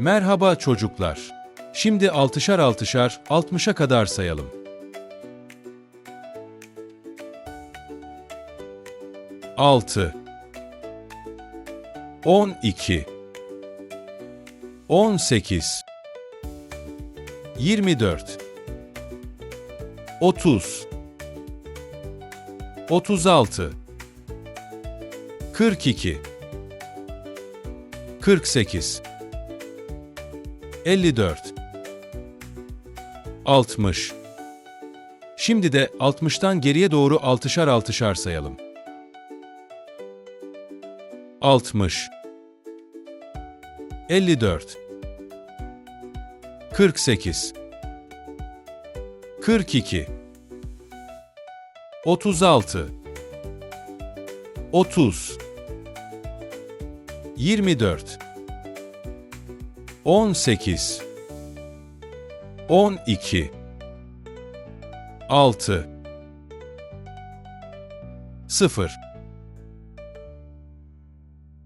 Merhaba çocuklar. Şimdi altışar altışar 60'a kadar sayalım. Altı. On iki. On sekiz. Yirmi dört. Otuz. Otuz altı. Kırk iki. Kırk sekiz. 54 60 Şimdi de 60'tan geriye doğru altışar altışar sayalım. 60 54 48 42 36 30 24 18 12 6 0